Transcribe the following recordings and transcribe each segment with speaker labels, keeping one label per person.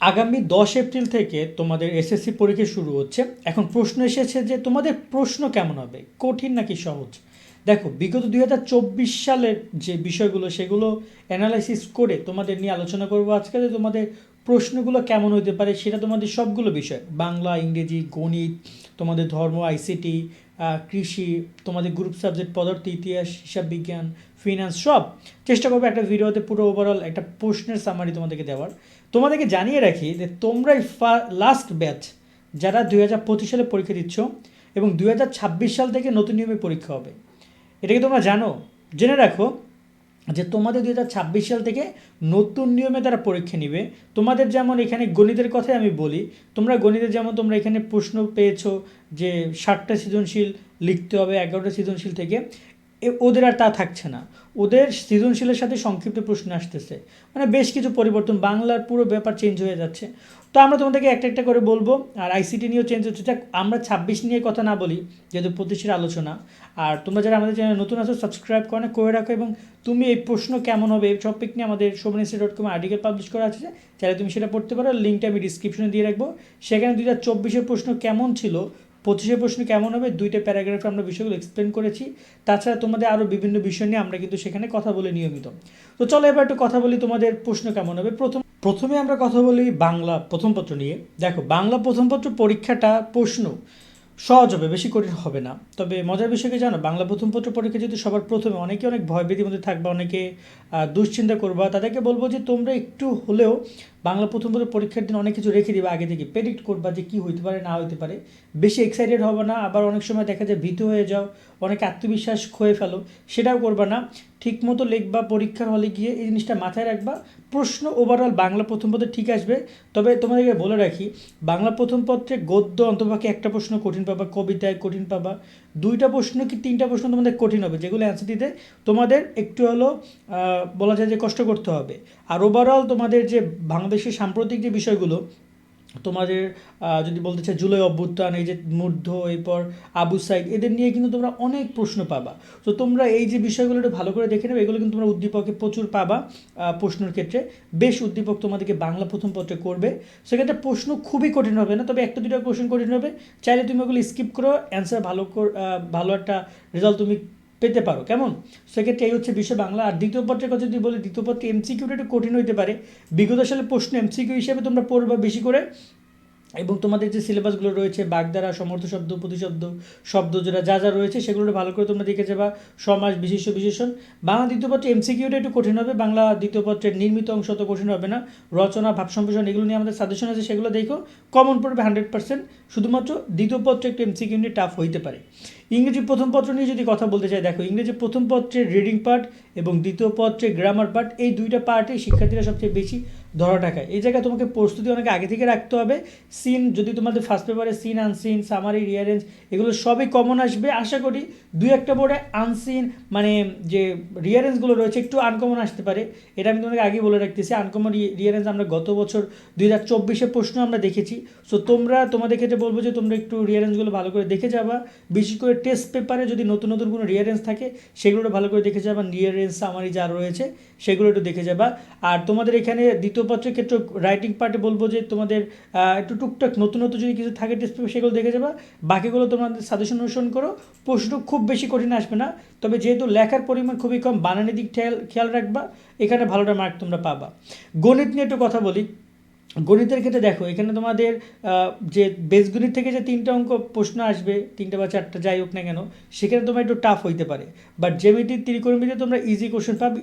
Speaker 1: আগামী দশ এপ্রিল থেকে তোমাদের এসএসসি পরীক্ষা শুরু হচ্ছে। এখন প্রশ্ন এসেছে যে তোমাদের প্রশ্ন কেমন হবে? কঠিন নাকি সহজ? দেখো, বিগত দুই হাজার চব্বিশ সালের যে বিষয়গুলো, সেগুলো অ্যানালাইসিস করে তোমাদের নিয়ে আলোচনা করব আজকে যে তোমাদের প্রশ্নগুলো কেমন হতে পারে সেটা তোমাদের সবগুলো বিষয়। বাংলা, ইংরেজি, গণিত, তোমাদের ধর্ম আইসিটি কৃষি, তোমাদের গ্রুপ সাবজেক্ট পদার্থ, ইতিহাস, হিসাব বিজ্ঞান ফিনান্স সব। চেষ্টা করব একটা ভিডিওতে পুরো ওভারঅল একটা প্রশ্নের সামারি তোমাদেরকে দেওয়ার। তোমাদেরকে জানিয়ে রাখি যে তোমরাই লাস্ট ব্যাচ যারা দুই হাজার পঁচিশ সালে পরীক্ষা দিচ্ছ এবং দুই হাজার ছাব্বিশ সাল থেকে নতুন নিয়মে পরীক্ষা হবে। এটা কি তোমরা জানো? জেনে রাখো যে তোমাদের দুই হাজার ছাব্বিশ সাল থেকে নতুন নিয়মে তারা পরীক্ষা নিবে। তোমাদের যেমন এখানে গণিতের কথাই আমি বলি, তোমরা গণিতের যেমন তোমরা এখানে প্রশ্ন পেয়েছ যে ষাটটা সৃজনশীল লিখতে হবে, এগারোটা সৃজনশীল থেকে ওদের আর তা থাকছে না। ওদের সৃজনশীলের সাথে সংক্ষিপ্ত প্রশ্ন আসতেছে। মানে বেশ কিছু পরিবর্তন, বাংলার পুরো ব্যাপার চেঞ্জ হয়ে যাচ্ছে। তো আমরা তোমাদেরকে একটা একটা করে বলব, আর আইসিটি নিয়েও চেঞ্জ হচ্ছে। যাক, আমরা ছাব্বিশ নিয়ে কথা না বলি, যেহেতু পঁচিশের আলোচনা। আর তোমরা যারা আমাদের চ্যানেল নতুন আছো সাবস্ক্রাইব করে করে রাখো, এবং তুমি এই প্রশ্ন কেমন হবে, এই টপিক নিয়ে আমাদের সোমনেসি ডট কম আর্টিকেল পাবলিশ করা আছে, চাইলে তুমি সেটা পড়তে পারো। লিঙ্কটা আমি ডিসক্রিপশনে দিয়ে রাখব। সেখানে দুই হাজার চব্বিশের প্রশ্ন কেমন ছিল পঁচিশের প্রশ্ন কেমন হবে? দুইটা প্যারাগ্রাফে আমরা বিষয়গুলো এক্সপ্লেন করেছি। তাছাড়া তোমাদের আরও বিভিন্ন বিষয় নিয়ে আমরা কিন্তু সেখানে কথা বলে নিয়মিত। তো চলো এবার একটু কথা বলি তোমাদের প্রশ্ন কেমন হবে। প্রথম প্রথমে আমরা কথা বলি বাংলা প্রথমপত্র নিয়ে। দেখো, বাংলা প্রথম পত্র পরীক্ষাটা প্রশ্ন। সহজ হবে, বেশি কঠিন হবে না। তবে মজার বিষয়কে জানো? বাংলা প্রথম পত্র পরীক্ষা যদি সবার প্রথমে অনেকে অনেক ভয়ভীতির মধ্যে থাকবা, অনেকে দুশ্চিন্তা করবা, তাদেরকে বলব যে তোমরা একটু হলেও বাংলা প্রথম পত্র পরীক্ষার দিন অনেক কিছু রেখে দিবা আগে থেকে প্রেডিক্ট করবা যে কী হইতে পারে, না হইতে পারে। বেশি এক্সাইটেড হবে না, আবার অনেক সময় দেখা যায় ভীত হয়ে যাও, অনেক আত্মবিশ্বাস ক্ষয়ে ফেলো, সেটাও করবা না। ঠিক মতো লিখবা, পরীক্ষার হলে গিয়ে এই জিনিসটা মাথায় রাখবা। প্রশ্ন ওভারঅল বাংলা প্রথম পত্রে ঠিক আসবে, তবে তোমাদেরকে বলে রাখি, বাংলা প্রথম পত্রে গদ্য অন্তপাকে একটা প্রশ্ন কঠিন পাবা, কবিতায় কঠিন পাবা। দুইটা প্রশ্ন কি তিনটা প্রশ্ন তোমাদের কঠিন হবে? যেগুলো অ্যান্সার দিতে তোমাদের একটু হলো বলা যায় যে কষ্ট করতে হবে। আর ওভারঅল তোমাদের যে বাংলাদেশের সাম্প্রতিক যে বিষয়গুলো, তোমাদের যদি বলতে চাই জুলাই অভ্যুত্থান, এই যে মূর্ধ এরপর আবু সাইদ, এদের নিয়ে কিন্তু তোমরা অনেক প্রশ্ন পাবা। তো তোমরা এই যে বিষয়গুলো একটু ভালো করে দেখে নেবে, এগুলো কিন্তু তোমরা উদ্দীপকে প্রচুর পাবা প্রশ্নের ক্ষেত্রে। বেশ উদ্দীপক তোমাদেরকে বাংলা প্রথম পত্রে করবে। সেক্ষেত্রে প্রশ্ন খুবই কঠিন হবে না, তবে একটা দুটো কোশ্চেন কঠিন হবে। চাইলে তুমি ওগুলো স্কিপ করো অ্যান্সার ভালো ভালো একটা রেজাল্ট তুমি পেতে পারো। কেমন? সেক্ষেত্রে এই হচ্ছে বিশ্ব বাংলা। আর দ্বিতীয় পত্রের কথা যদি বলি, দ্বিতীয় পত্রে এমসিকিউটা একটু কঠিন হইতে পারে। বিগত সালে প্রশ্ন এমসিকিউ হিসেবে তোমরা পড়বা বেশি করে। এবং তোমাদের যে সিলেবাসগুলো রয়েছে বাগদারা সমর্থ শব্দ, প্রতিশব্দ শব্দ, যেটা যা যা রয়েছে সেগুলো ভালো করে তোমরা দেখে যাবা। সমাজ বিশিষ্ট বিশেষণ। বাংলা দ্বিতীয় পত্রে এমসিকিউটা একটু কঠিন হবে। বাংলা দ্বিতীয় পত্রের নির্মিত অংশ তো কঠিন হবে না। রচনা, ভাব সম্প্রসারণ এগুলো নিয়ে আমাদের সাজেশন আছে, সেগুলো দেখো। কমন পড়বে হান্ড্রেড পার্সেন্ট শুধুমাত্র দ্বিতীয় পত্রে একটু এমসিকিউ নিয়ে টাফ হইতে পারে। ইংরেজি প্রথম পত্র নিয়ে যদি কথা বলতে চাই, দেখো, ইংরেজি প্রথম পত্রের রিডিং পার্ট এবং দ্বিতীয় পত্রের গ্রামার পার্ট এই দুইটা পার্টে শিক্ষার্থীরা সবচেয়ে বেশি ধরা টাকায়। এই জায়গায় তোমাকে প্রস্তুতি অনেক আগে থেকে রাখতে হবে। সিন যদি তোমাদের ফার্স্ট পেপারে সিন আনসিন সামারি রিয়ারেঞ্জ এগুলো সবই কমন আসবে। আশা করি দুই একটা বোর্ডে আনসিন মানে যে রিয়ারেঞ্জগুলো রয়েছে, একটু আনকমন আসতে পারে। এটা আমি তোমাকে আগেই বলে রাখতেছি। আনকমন রিয়ারেঞ্জ আমরা গত বছর দুই হাজার চব্বিশে প্রশ্ন আমরা দেখেছি। সো তোমরা, তোমাদের ক্ষেত্রে বলব যে তোমরা একটু রিয়ারেঞ্জগুলো ভালো করে দেখে যাবা। বিশেষ করে টেস্ট পেপারে যদি নতুন নতুন কোনো রিয়ারেঞ্জ থাকে, সেগুলো ভালো করে দেখে যাবা। রিয়ারেঞ্জ সামারি যা রয়েছে, সেগুলো একটু দেখে যাবা। আর তোমাদের এখানে দ্বিতীয় পত্রের ক্ষেত্রে রাইটিং পার্টে বলব যে তোমাদের একটু টুকটাক নতুন নতুন যদি কিছু থাকে টেস্ট পেপার সেগুলো দেখে যাবা। বাকিগুলো তোমাদের সাজেশন অনুসরণ করো। প্রশ্ন খুব বেশি কঠিন আসবে না। তবে যেহেতু লেখার পরিমাণ খুবই কম, বানানের দিক খেয়াল খেয়াল রাখবা। এখানে ভালোটা মার্ক তোমরা পাবা। গণিত নিয়ে একটু কথা বলি। গণিতের ক্ষেত্রে দেখো, এখানে তোমাদের যে বেস গণিত থেকে যে তিনটা অঙ্ক প্রশ্ন আসবে, তিনটা বা চারটা যাই হোক না কেন, সেখানে তোমার একটু টাফ হইতে পারে। বাট জ্যামিতি ত্রিকোণমিতিতে তোমরা ইজি কোশ্চেন পাবে।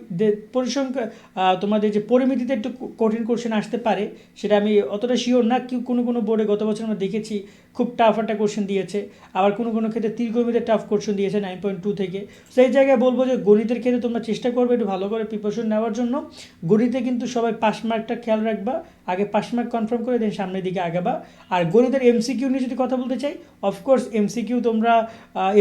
Speaker 1: পরিসংখ্যা তোমাদের যে পরিমিতিতে একটু কঠিন কোশ্চেন আসতে পারে, সেটা আমি অতটা শিওর না। কি কোনো কোনো বোর্ডে গত বছর আমরা দেখেছি, খুব টাফ একটা কোশ্চেন দিয়েছে। আবার কোনো কোনো ক্ষেত্রে ত্রিকোণমিতিতে টাফ কোশ্চেন দিয়েছে নাইন পয়েন্ট টু থেকে। সেই জায়গায় বলব যে গণিতের ক্ষেত্রে তোমরা চেষ্টা করবে একটু ভালো করে প্রিপারেশন নেওয়ার জন্য। গণিতে কিন্তু সবাই পাস মার্কটা খেয়াল রাখবা। আগে পাস মার্ক কনফার্ম করে দেন সামনের দিকে আগাবা। আর গণিতের এমসিকিউ নিয়ে যদি কথা বলতে চাই অফকোর্স এমসিকিউ তোমরা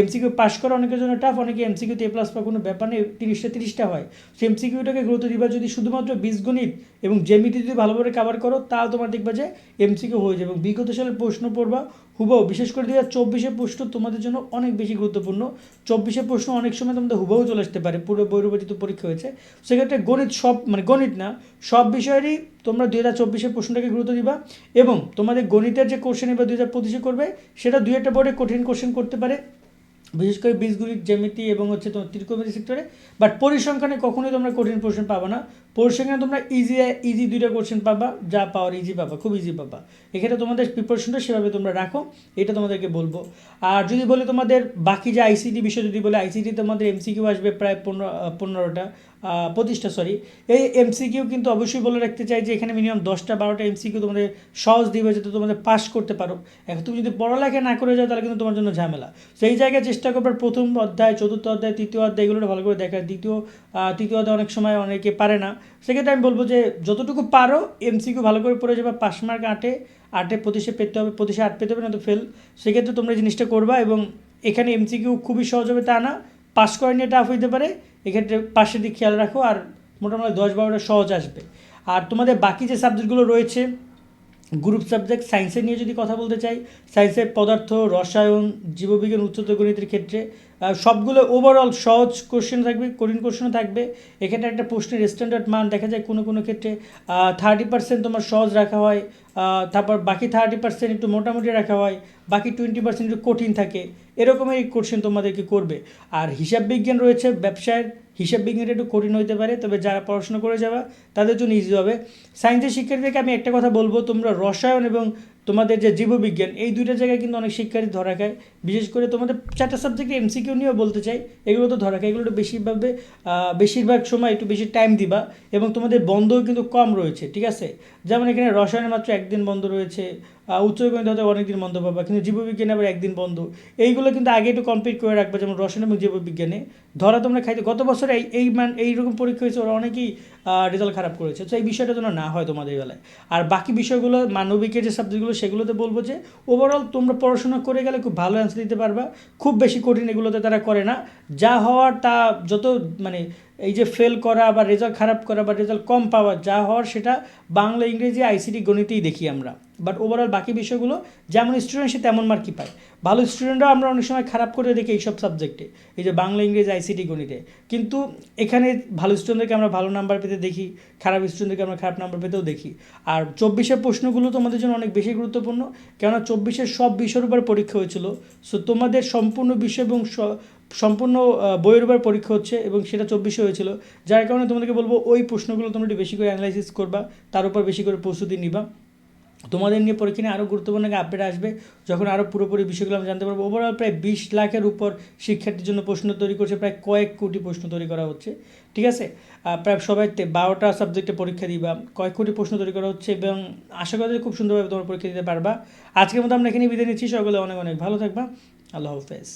Speaker 1: এমসিকিউ পাশ করা, অনেকের জন্য টাফ অনেকে এমসিকিউতে এ প্লাস বা কোনো ব্যাপার নেই, তিরিশটা তিরিশটা হয়। সো এমসিকিউটাকে গুরুত্ব দিবা যদি শুধুমাত্র বীজগণিত এবং জেমিতি যদি ভালোভাবে কাভার করো তাও তোমার দেখবা যে এমসিকিউ হয়ে যাবে। এবং বিগত সালের প্রশ্ন পড়বা হুবাও বিশেষ করে দু হাজার প্রশ্ন তোমাদের জন্য অনেক বেশি গুরুত্বপূর্ণ। চব্বিশের প্রশ্ন অনেক সময় তোমাদের হুবাও চলে আসতে পারে। পুরো বৈরবাচিত পরীক্ষা হয়েছে। সেক্ষেত্রে গণিত সব মানে গণিত না, সব বিষয়েরই তোমরা দুই হাজার চব্বিশের প্রশ্নটাকে গুরুত্ব দিবা। এবং তোমাদের গণিতের যে কোশ্চেন এবার দুই হাজার পঁচিশে করবে, সেটা দুই একটা বোর্ডে কঠিন কোশ্চেন করতে পারে। বিশেষ করে বীজগুলির জ্যামিতি এবং হচ্ছে তোমার ত্রিকোণমিতি সেক্টরে বাট পরিসংখ্যানে কখনোই তোমরা কঠিন প্রশ্ন পাবো না। পরিসংখ্যানে তোমরা ইজি ইজি দুইটা কোশ্চেন পাবা, যা পাওয়ার ইজি পাবা, খুব ইজি পাবা। এখানে তোমাদের প্রিপারেশনটা সেভাবে তোমরা রাখো, এটা তোমাদেরকে বলব। আর যদি বলে তোমাদের বাকি যে আইসিটি বিষয় যদি বলে আইসিটি তোমাদের এমসিকিউ আসবে প্রায় পনেরো পনেরোটা। পঁচিশটা সরি এই এমসিকিউ কিন্তু অবশ্যই বলে রাখতে চাই যে, এখানে মিনিমাম দশটা, বারোটা এমসিকিউ তোমাদের সহজ দিবে যাতে তোমাদের পাস করতে পারো। এখন তুমি যদি পড়ালেখা না করে যাও, তাহলে কিন্তু তোমার জন্য ঝামেলা। সেই জায়গায় চেষ্টা করবার প্রথম অধ্যায়, চতুর্থ অধ্যায়, তৃতীয় অধ্যায় এগুলো ভালো করে দেখার। দ্বিতীয় তৃতীয় অধ্যায় অনেক সময় অনেকে পারে না। সেক্ষেত্রে আমি বলব যে, যতটুকু পারো এমসিকিউ ভালো করে পড়ে যাবে। পাস মার্ক আটে আটে পঁচিশে পেতে হবে, পঁচিশে আট পেতে হবে না তো ফেল সেক্ষেত্রে তোমরা এই জিনিসটা করবা এবং এখানে এমসিকিউ খুবই সহজ হবে তা না। পাস করে নিয়ে টাফ হইতে পারে, এক্ষেত্রে পাশের দিক খেয়াল রাখো আর মোটামুটি দশ বারোটা সহজ আসবে। আর তোমাদের বাকি যে সাবজেক্টগুলো রয়েছে গ্রুপ সাবজেক্ট সায়েন্সের নিয়ে যদি কথা বলতে চাই সায়েন্সের পদার্থ, রসায়ন, জীববিজ্ঞান, উচ্চতর গণিতের ক্ষেত্রে সবগুলো ওভারঅল সহজ কোশ্চেন থাকবে, কঠিন কোশ্চেনও থাকবে। এখানে একটা প্রশ্নের স্ট্যান্ডার্ড মান দেখা যায় কোনো কোনো ক্ষেত্রে থার্টি পার্সেন্ট তোমার সহজ রাখা হয় তারপর বাকি থার্টি পার্সেন্ট একটু মোটামুটি রাখা হয়, বাকি টোয়েন্টি পার্সেন্ট একটু কঠিন থাকে। এরকমের কোশ্চেন তোমাদেরকে করবে। আর হিসাব বিজ্ঞান রয়েছে, ব্যবসায়ের হিসাব বিজ্ঞানটা একটু কঠিন হতে পারে, তবে যারা পড়াশোনা করে যাওয়া তাদের জন্য ইজি হবে। সায়েন্সের শিক্ষার্থীদেরকে আমি একটা কথা বলব, তোমরা রসায়ন এবং তোমাদের যে জীববিজ্ঞান, এই দুইটা জায়গায় কিন্তু অনেক শিক্ষার্থী ধরা খায়। বিশেষ করে তোমাদের চারটা সাবজেক্টে এমসিকিউ নিয়েও বলতে চাই, এগুলো তো ধরা খায়, এগুলো একটু বেশিরভাবে বেশিরভাগ সময় একটু বেশি টাইম দিবা এবং তোমাদের বন্ধও কিন্তু কম রয়েছে, ঠিক আছে? যেমন এখানে রসায়নে মাত্র একদিন বন্ধ রয়েছে আহ, উচ্চ গণিত হয়তো অনেকদিন বন্ধ পাবা কিন্তু জীববিজ্ঞানে আবার একদিন বন্ধ। এইগুলো কিন্তু আগে একটু কমপ্লিট করে রাখবে যেমন রসায়ন এবং জীববিজ্ঞানে। ধরা তোমরা খাইতে গত বছর এই এই মান এইরকম পরীক্ষা হয়েছে ওরা অনেকেই রেজাল্ট খারাপ করেছে। তো এই বিষয়টা যেন না হয় তোমাদের বেলায়। আর বাকি বিষয়গুলো মানবিকের যে সাবজেক্টগুলো সেগুলোতে বলব যে ওভারঅল তোমরা পড়াশোনা করে গেলে খুব ভালো অ্যান্সার দিতে পারবা। খুব বেশি কঠিন এগুলোতে তারা করে না। যা হওয়ার তা যত মানে এই যে ফেল করা বা রেজাল্ট খারাপ করা বা রেজাল্ট কম পাওয়া যা হওয়ার সেটা বাংলা ইংরেজি আইসিটি গণিতেই দেখি আমরা। বাট ওভারঅল বাকি বিষয়গুলো, যেমন স্টুডেন্ট সে তেমন মার্কই পায়। ভালো স্টুডেন্টরা আমরা অনেক সময় খারাপ করে দেখি এইসব সাবজেক্টে এই যে বাংলা, ইংরেজি আইসিটি গণিতে। কিন্তু এখানে ভালো স্টুডেন্টদেরকে আমরা ভালো নাম্বার পেতে দেখি, খারাপ স্টুডেন্টদেরকে আমরা খারাপ নাম্বার পেতেও দেখি। আর চব্বিশের প্রশ্নগুলো তোমাদের জন্য অনেক বেশি গুরুত্বপূর্ণ, কেননা চব্বিশের সব বিষয়ের উপর পরীক্ষা হয়েছিল। সো তোমাদের সম্পূর্ণ বিষয় এবং সম্পূর্ণ বইয়ের উপর পরীক্ষা হচ্ছে এবং সেটা চব্বিশে হয়েছিল। যার কারণে তোমাদেরকে বলব, ওই প্রশ্নগুলো তোমরা একটু বেশি করে অ্যানালাইসিস করবা, তার উপর বেশি করে প্রস্তুতি নিবা। তোমাদের নিয়ে পরীক্ষা নিয়ে আরও গুরুত্বপূর্ণ আপডেট আসবে। যখন আরও পুরোপুরি বিষয়গুলো আমরা জানতে পারব। ওভারঅল প্রায় বিশ লাখের উপর শিক্ষার্থীর জন্য প্রশ্ন তৈরি করছে, প্রায় কয়েক কোটি প্রশ্ন তৈরি করা হচ্ছে। ঠিক আছে? প্রায় সবাইতে বারোটা সাবজেক্টে পরীক্ষা দিবা, কয়েক কোটি প্রশ্ন তৈরি করা হচ্ছে এবং আশা করি খুব সুন্দরভাবে তোমার পরীক্ষা দিতে পারবা। আজকের মতো আমরা এখানে বিদায় নিচ্ছি। সকলে অনেক অনেক ভালো থাকবা। আল্লাহ হাফেজ।